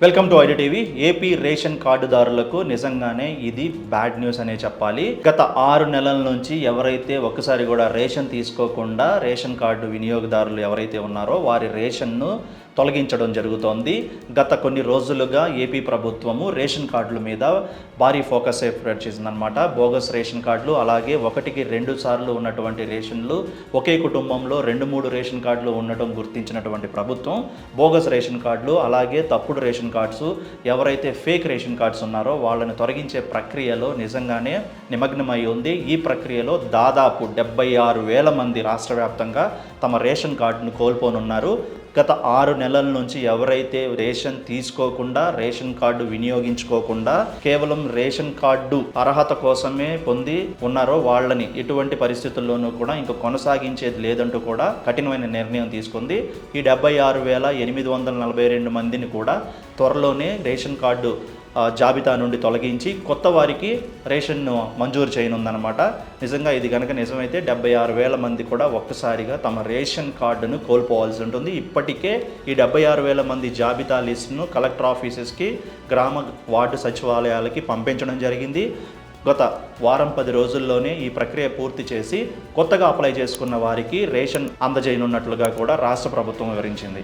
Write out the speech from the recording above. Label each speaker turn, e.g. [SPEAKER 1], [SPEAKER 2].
[SPEAKER 1] Welcome to ID TV AP ration కార్డుదారులకు నిజంగానే ఇది bad news అనే చెప్పాలి. గత ఆరు నెలల నుంచి ఎవరైతే ఒక్కసారి కూడా రేషన్ తీసుకోకుండా రేషన్ కార్డు వినియోగదారులు ఎవరైతే ఉన్నారో వారి రేషన్ను తొలగించడం జరుగుతోంది. గత కొన్ని రోజులుగా ఏపీ ప్రభుత్వము రేషన్ కార్డుల మీద భారీ ఫోకస్ ఏర్పాటు చేసిందనమాట బోగస్ రేషన్ కార్డులు అలాగే ఒకటికి రెండు సార్లు ఉన్నటువంటి రేషన్లు ఒకే కుటుంబంలో రెండు మూడు రేషన్ కార్డులు ఉండటం గుర్తించినటువంటి ప్రభుత్వం బోగస్ రేషన్ కార్డులు అలాగే తప్పుడు రేషన్ కార్డ్స్ ఎవరైతే ఫేక్ రేషన్ కార్డ్స్ ఉన్నారో వాళ్ళని తొలగించే ప్రక్రియలో నిజంగానే నిమగ్నమై ఉంది. ఈ ప్రక్రియలో దాదాపు డెబ్బై ఆరు వేల మంది రాష్ట్ర వ్యాప్తంగా తమ రేషన్ కార్డును కోల్పోనున్నారు. గత ఆరు నెలలు నుంచి ఎవరైతే రేషన్ తీసుకోకుండా రేషన్ కార్డు వినియోగించుకోకుండా కేవలం రేషన్ కార్డు అర్హత కోసమే పొంది ఉన్నారో వాళ్ళని ఎటువంటి పరిస్థితుల్లోనూ కూడా ఇంకా కొనసాగించేది లేదంటూ కూడా కఠినమైన నిర్ణయం తీసుకుంది. ఈ డెబ్బై ఆరు వేల ఎనిమిది వందల నలభై రెండు మందిని కూడా త్వరలోనే రేషన్ కార్డు జాబితా నుండి తొలగించి కొత్త వారికి రేషన్ను మంజూరు చేయనుందనమాట నిజంగా ఇది కనుక నిజమైతే డెబ్బై ఆరు వేల మంది కూడా ఒక్కసారిగా తమ రేషన్ కార్డును కోల్పోవాల్సి ఉంటుంది. ఇప్పటికే ఈ డెబ్బై ఆరు వేల మంది జాబితా లిస్టును కలెక్టర్ ఆఫీసెస్కి గ్రామ వార్డు సచివాలయాలకి పంపించడం జరిగింది. గత వారం పది రోజుల్లోనే ఈ ప్రక్రియ పూర్తి చేసి కొత్తగా అప్లై చేసుకున్న వారికి రేషన్ అందజేయనున్నట్లుగా కూడా రాష్ట్ర ప్రభుత్వం వివరించింది.